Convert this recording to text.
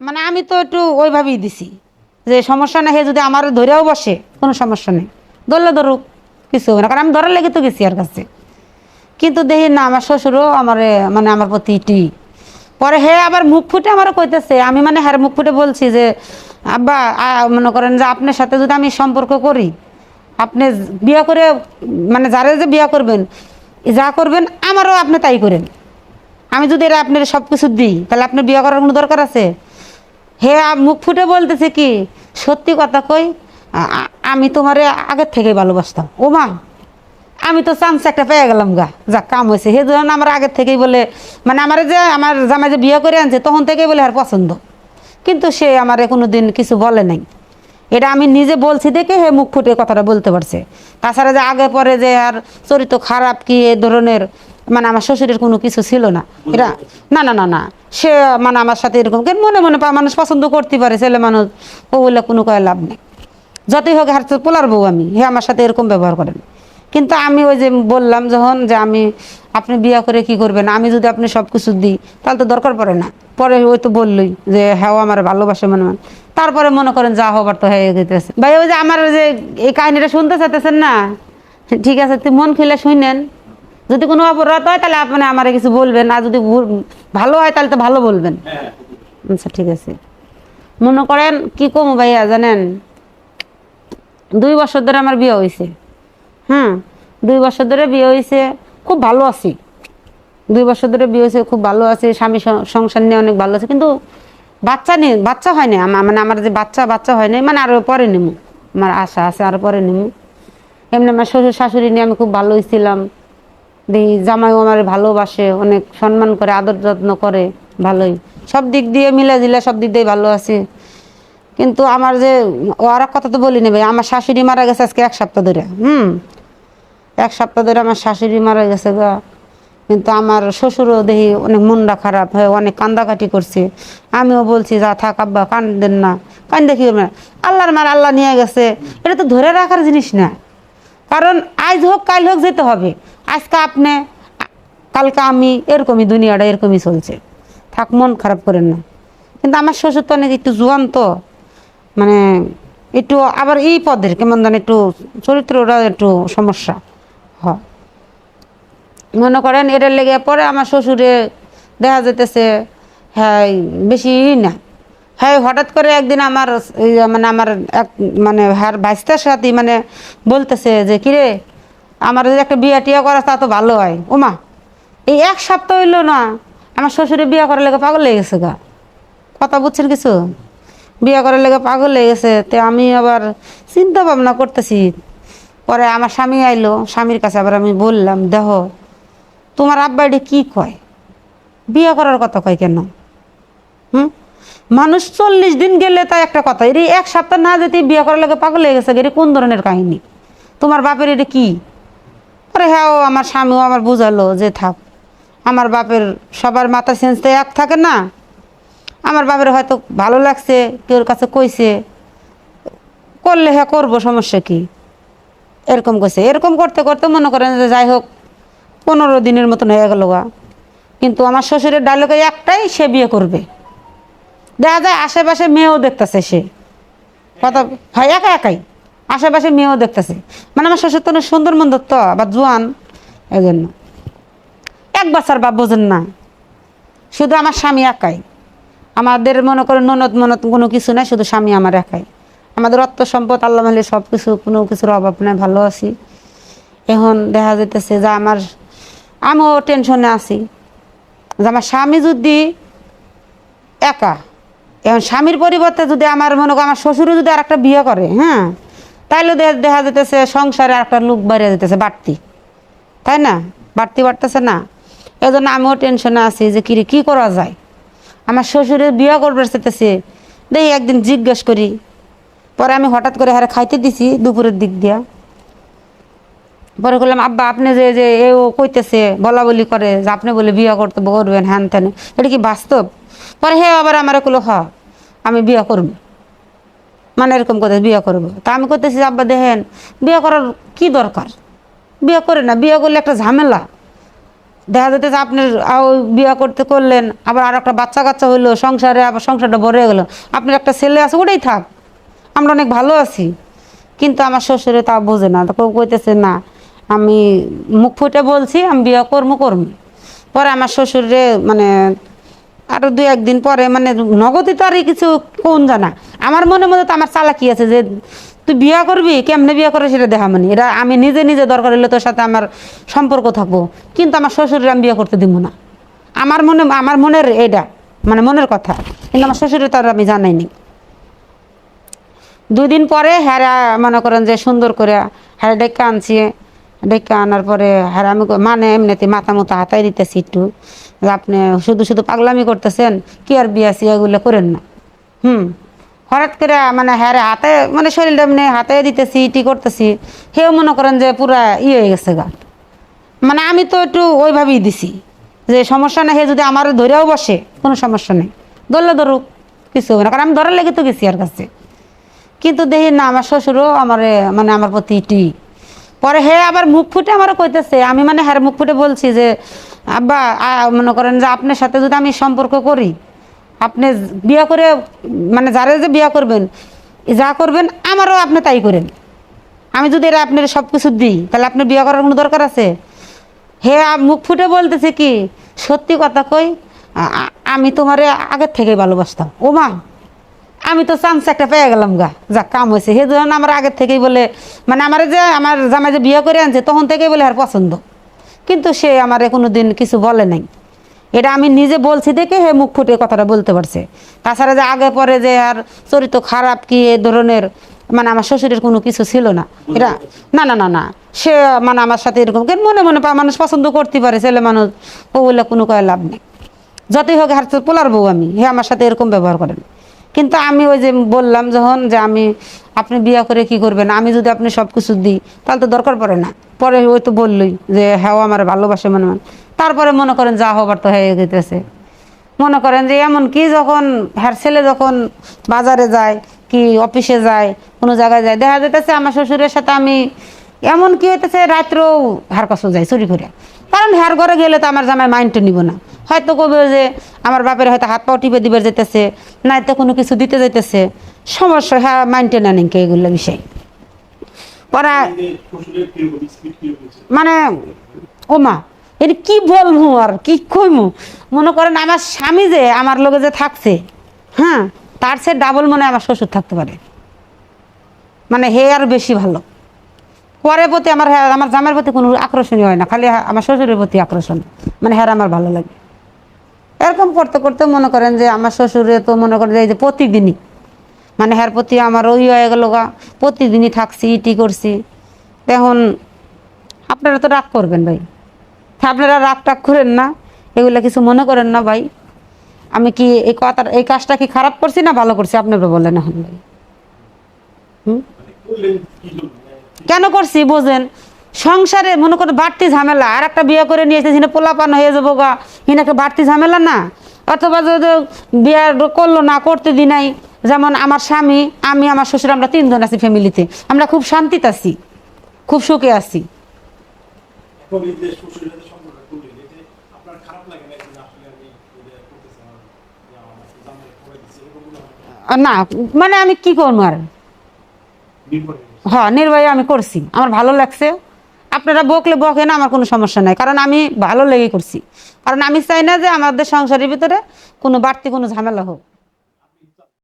মানে আমি তো একটু ওইভাবেই দিছি। যে সমস্যা না হে যদি আমার ধরেও বসে, কোনো সমস্যা নেই। ধরলে ধরুক, কিছু হবে না, কারণ আমি ধরার লেগে তো গেছি আর কাছে। কিন্তু দেখি না, আমার শ্বশুরও আমার মানে আমার প্রতি টি পরে হে আবার মুখ ফুটে আমারও কইতেছে, আমি মানে হ্যার মুখ ফুটে বলছি যে, আব্বা মনে করেন যে আপনার সাথে যদি আমি সম্পর্ক করি, আপনি বিয়া করে মানে যারা যে বিয়া করবেন যা করবেন, আমারও আপনি তাই করেন। আমি যদি এরা আপনার সব কিছু দিই, তাহলে আপনার বিয়ে করার কোনো দরকার আছে? হে মুখ ফুটে বলতেছে কি? সত্যি কথা কই? আমি তোমারে আগের থেকেই ভালোবাসতাম। ও মা, আমি তো চান্স একটা পেয়ে গেলাম গা। যা কাম হয়েছে। হে ধরুন আমার আগের থেকেই বলে মানে আমার যে, আমার জামাই যে বিয়ে করে আনছে, তখন থেকেই বলে আর পছন্দ। কিন্তু সে আমার কোনো দিন কিছু বলে নাই। এটা আমি নিজে বলছি দেখে হে, মুখ ফুটে কথাটা বলতে পারছে। তাছাড়া যে আগে পরে যে আর চরিত্র খারাপ কি, এ ধরনের মানে আমার শ্বশুরের কোনো কিছু ছিল না। এটা না না না না। সে মানে আমার সাথে এরকম কেন মনে মনে মানুষ পছন্দ করতে পারে, ছেলে মানুষ, ও বলে কোনো কয় লাভ নেই। যতই হোক, হার পোলার বউ আমি হে আমার সাথে এরকম ব্যবহার করেন কিন্তু আমি ওই যে বললাম যখন যে আমি, আপনি বিয়া করে কি করবেন? আমি যদি আপনি সব কিছু দিই, তাহলে তো দরকার পড়ে না। পরে ওই তো বললই যে হ্যাঁ আমার ভালোবাসে মনে মনে। তারপরে মনে করেন যা হবার তো হয়ে যেতেছে ভাই, ওই যে আমার যে এই কাহিনীটা শুনতে চাইতেছেন না? ঠিক আছে তুই মন খেলে শুনেন। যদি কোনো অপরাধ হয় তাহলে আপনি আমার কিছু বলবেন। আর যদি ভুল- হয় তাহলে তো ভালো বলবেন। আচ্ছা ঠিক আছে। মনে করেন কি কম ভাইয়া জানেন? দুই বছর ধরে আমার বিয়ে হয়েছে হ্যাঁ দুই বছর ধরে বিয়ে হয়েছে খুব ভালো আছি। দুই বছর ধরে বিয়ে হয়েছে খুব ভালো আছে। স্বামী সংসার নিয়ে অনেক ভালো আছে। কিন্তু বাচ্চা নেই বাচ্চা হয় না মানে আমার যে বাচ্চা বাচ্চা হয় নাই মানে আরও পরে নেব আমার আশা আছে আরও পরে নেব এমনি আমার শ্বশুর শাশুড়ি নিয়ে আমি খুব ভালোই ছিলাম দেখি জামাইও আমার ভালোবাসে, অনেক সম্মান করে, আদর যত্ন করে, ভালোই। সব দিক দিয়ে মিলে জিলে সব দিক দিয়ে ভালো আছে। কিন্তু আমার যে ও আর এক কথা তো বলি নেবে আমার শাশুড়ি মারা গেছে আজকে এক সপ্তাহ ধরে, হুম? এক সপ্তাহ ধরে আমার শাশুড়ি মারা গেছে গা। কিন্তু আমার শ্বশুরও দেখি অনেক মনটা খারাপ হয়ে অনেক কান্দাকাটি করছে। আমিও বলছি, যা থাক আব্বা কান্দেন না। কান্দে কি করবে আল্লাহর মার আল্লাহ নিয়ে গেছে। এটা তো ধরে রাখার জিনিস না। কারণ আজ হোক, কাল হোক, যেতে হবে। আজকে আপনি, কালকে আমি এরকমই দুনিয়াটা এরকমই চলছে। থাক, মন খারাপ করেন না। কিন্তু আমার শ্বশুর তো অনেক একটু জোয়ান তো মানে একটু আবার এই পদের কেমন জানি একটু চরিত্রটা একটু সমস্যা হ মনে করেন, এটার লেগে পরে আমার শ্বশুরে দেখা যেতেছে হ্যাঁ বেশি না। হ্যাঁ হঠাৎ করে একদিন আমার মানে আমার এক মানে হ্যার ভাইস্তার সাথে মানে বলতেছে যে, কিরে আমার যদি একটা বিয়া টিয়া করা তা তো ভালো হয়। ওমা এই এক সপ্তাহ হইল না, আমার শ্বশুরে বিয়া করার লেগে পাগল লেগে গেছে গা। কথা বুঝছেন কিছু? বিয়ে করার লেগে পাগল হয়ে গেছে, তো আমি আবার চিন্তা ভাবনা করতেছি। পরে আমার স্বামী আইলো, স্বামীর কাছে আবার আমি বললাম দেহ তোমার আব্বা এটা কী কয়? বিয়ে করার কথা কয় কেন? হুম? মানুষ চল্লিশ দিন গেলে তাই একটা কথা, এর এক সপ্তাহ না যেতে বিয়ে করার লেগে পাগল হয়ে গেছে এটা কোন ধরনের কাহিনী? তোমার বাপের এটা কি? পরে হ্যাঁ আমার স্বামীও আমার বুঝালো যে থাক। আমার বাপের সবার মাথা সেন্স তো এক থাকে না। আমার বাপের হয়তো ভালো লাগছে কেউর কাছে কইছে। করলে হ্যাঁ করব, সমস্যা কি? এরকম কইছে। এরকম করতে করতে মনে করেন যে যাই হোক, পনেরো দিনের মতন হয়ে গেল গা। কিন্তু আমার শ্বশুরের ডায়লগে একটাই সে বিয়ে করবে। দেখা যায় আশেপাশে মেয়েও দেখতেছে সে। কথা ভাই, একা একাই। আশেপাশে মেয়েও দেখতেছে। মানে আমার শ্বশুর তো অনেক সুন্দর মন্দ তো আবার জোয়ান এই জন্য এক বছর বা বোঝেন না শুধু আমার স্বামী একাই। আমাদের মনে করেন ননদ মনদ কোনো কিছু নাই, শুধু স্বামী আমার একাই। আমাদের অর্থ সম্পদ, আল্লাহ মালি সব কিছু, কোনো কিছুর অভাব নাই, ভালো আছি। এখন দেখা যাইতেছে যে আমার, আমিও টেনশনে আছি। যে আমার স্বামী যদি একা, এখন স্বামীর পরিবর্তে যদি আমার মনে করো আমার শ্বশুরও যদি আর একটা বিয়ে করে হ্যাঁ? তাইলে দেখা যেতেছে সংসারে একটা লোক বাইরে যেতেছে বাড়তি। তাই না? বাড়তি বাড়তেছে না। এই জন্য আমিও টেনশনে আছি যে কি কী করা যায়? আমার শ্বশুরের বিয়ে করবার চেতেছে দেখি একদিন জিজ্ঞেস করি। পরে আমি হঠাৎ করে হারে খাইতে দিছি দুপুরের দিক দিয়া। পরে বললাম আব্বা, আপনি যে যে এও কইতেছে বলা বলি করে যে আপনি বলে বিয়ে করতে করবেন হ্যান ত্যান। এটা কি বাস্তব? পরে হে, আবার আমার কলো হ, আমি বিয়ে করব। মানে এরকম করে বিয়ে করব। তা আমি করতেছি আব্বা, দেখেন, বিয়ে করার কি দরকার? বিয়ে করে না, বিয়ে করলে একটা ঝামেলা। দেখা যেতে যে আপনি বিয়ে করতে করলেন, আবার আর একটা বাচ্চা কাচ্চা হইল, সংসারে আবার সংসারটা বড় হয়ে গেলো। আপনার একটা ছেলে আছে, ওটাই থাক, আমরা অনেক ভালো আছি। কিন্তু আমার শ্বশুরে তা বোঝে না তো কইতেছে, না, আমি মুখ ফুটে বলছি, আমি বিয়ে করব করব। পরে আমার শ্বশুরে মানে আরও দু একদিন পরে মানে নগদে তো আর কিছু কোন জানা। আমার মনে মধ্যে তো আমার চালাকি আছে যে, তুই বিয়া করবি? কেমনে বিয়া করে সেটা দেখা মানে এটা আমি নিজে নিজে দরকার হলে তোর সাথে আমার সম্পর্ক থাকব। কিন্তু আমার শ্বশুরের আমি বিয়ে করতে দিব না। আমার মনে, আমার মনের এটা মানে মনের কথা। কিন্তু আমার শ্বশুরের তার আমি জানাইনি দুদিন পরে হ্যারা মনে করেন যে সুন্দর করে হ্যারা ডেকে আনছি। ডেকে আনার পরে হ্যারা আমি মানে এমনিতে মাথা মতো হাতাই দিতেছি একটু। আপনি শুধু শুধু পাগলামি করতেছেন, কি আর বিয়াসি এগুলো করেন না? হুম। হঠাৎ করে মানে হ্যারে হাতে মানে শরীরটা এমনি হাতে দিতেছি ইটি করতেছি। সেও মনে করেন যে পুরা ইয়ে হয়ে গেছে গা। মানে আমি তো একটু ওইভাবেই দিছি। যে সমস্যা না হে যদি আমার ধরেও বসে, কোনো সমস্যা নেই। ধরলে ধরুক, কিছু হবে না। কারণ আমি ধরার লেগে তো গেছি আর কাছে। কিন্তু দেখি না, আমার শ্বশুরও আমার মানে আমার প্রতি ইটি পরে হে আবার মুখ ফুটে আমারও কইতেছে। আমি মানে হ্যাঁ মুখ ফুটে বলছি যে, আব্বা মনে করেন যে আপনার সাথে যদি আমি সম্পর্ক করি, আপনি বিয়া করে মানে যারা যে বিয়া করবেন যা করবেন, আমারও আপনি তাই করেন। আমি যদি এরা আপনার সব কিছু দিই, তাহলে আপনার বিয়ে করার কোনো দরকার আছে? হে মুখ ফুটে বলতেছে কি, সত্যি কথা কই আমি তোমারে আগের থেকেই ভালোবাসতাম। ও মা আমি তো চান্স একটা পেয়ে গেলাম গা। যা কাম হয়েছে সেই জন্য আমার আগের থেকেই বলে মানে আমার যে, আমার জামাই যে বিয়ে করে আনছে, তখন থেকেই বলে আর পছন্দ। কিন্তু সে আমার কোনো দিন কিছু বলে নাই। এটা আমি নিজে বলছি দেখে হে মুখ ফুটে কথাটা বলতে পারছে। তাছাড়া যে আগে পরে যে আর চরিত্র খারাপ কি এ ধরনের মানে আমার শ্বশুরের কোনো কিছু ছিল না। এটা, না না না না। সে মানে আমার সাথে এরকম, কিন্তু মনে মনে মানুষ পছন্দ করতে পারে, ছেলে মানুষ। ও বলে কোনো কয় লাভ নেই। যতই হোক, হার পোলার বউ আমি। হে আমার সাথে এরকম ব্যবহার করেন কিন্তু আমি ওই যে বললাম যখন যে আমি, আপনি বিয়ে করে কি করবেন? আমি যদি আপনি সব কিছু দিই, তাহলে তো দরকার পড়ে না। পরে ওই তো বললই যে হ্যাঁ আমার ভালোবাসে মনে মনে তারপরে মনে করেন যা হবার তো হয়ে যেতেছে মনে করেন যে, এমন কি যখন হ্যার ছেলে যখন বাজারে যায়, কি অফিসে যায়, কোনো জায়গায় যায়, দেখা যেতেছে আমার শ্বশুরের সাথে আমি, এমন কি হইতেছে, রাত্রেও হার যাই, চুরি করে কারণ হ্যার ঘরে গেলে তো আমার জামাই মাইন্ডটা নিব না। হয়তো কবে যে আমার বাপের হয়তো হাত পাও টিপে দিবে যেতেছে নাইতো কোনো কিছু দিতে যাইতেছে। সমস্যা হ্যাঁ মাইন্ডে না নিকে এগুলো বিষয়। ওরা? মানে ও মা এটা কি বলব আর কি কইমু? মনে করেন আমার স্বামী যে আমার লগে যে থাকছে হ্যাঁ তার সে ডাবল মনে আমার শ্বশুর থাকতে পারে। মানে হে আর বেশি ভালো। পরের প্রতি আমার হ্যাঁ- আমার জামার প্রতি কোনো আকর্ষণই হয় না, খালি হ্যাঁ- আমার শ্বশুরের প্রতি আকর্ষণ। মানে হ্যাঁ আমার ভালো লাগে। এরকম করতে করতে মনে করেন যে আমার শ্বশুরে তো মনে করেন যে প্রতিদিনই মানে হ্যার প্রতি আমার ওই হয়ে গেল গা, প্রতিদিনই থাকছি, ইটি করছি। এখন আপনারা তো রাগ করবেন ভাই। আপনারা রাগ টাগ করেন না, এগুলো কিছু মনে করেন না ভাই। আমি কি এই কথা এই কাজটা কি খারাপ করছি না ভালো করছি? আপনারা বলেন এখন ভাই। হুম? কেন করছি বোঝেন? সংসারে মনে করেন বাড়তি ঝামেলা আর একটা বিয়ে করে নিয়ে এসেছি পোলাপান হয়ে যাব গা হিনা একটা বাড়তি ঝামেলা না? অথবা যদি বিয়ে করল না করতে দি নাই যেমন আমার স্বামী আমি আমার শ্বশুর আমরা তিনজন আছি ফ্যামিলিতে আমরা খুব শান্তিতে আছি খুব সুখে আছি। না করে মনে আমি কি করব আর? করে। হ্যাঁ নির্বাহী আমি করছি। আমার ভালো লাগছে। আপনারা বকলে বকে না আমার কোনো সমস্যা নাই। কারণ আমি ভালো লেগে করছি। কারণ আমি চাই না যে আমাদের সংসারের ভিতরে কোনো বাড়তি কোনো ঝামেলা হোক।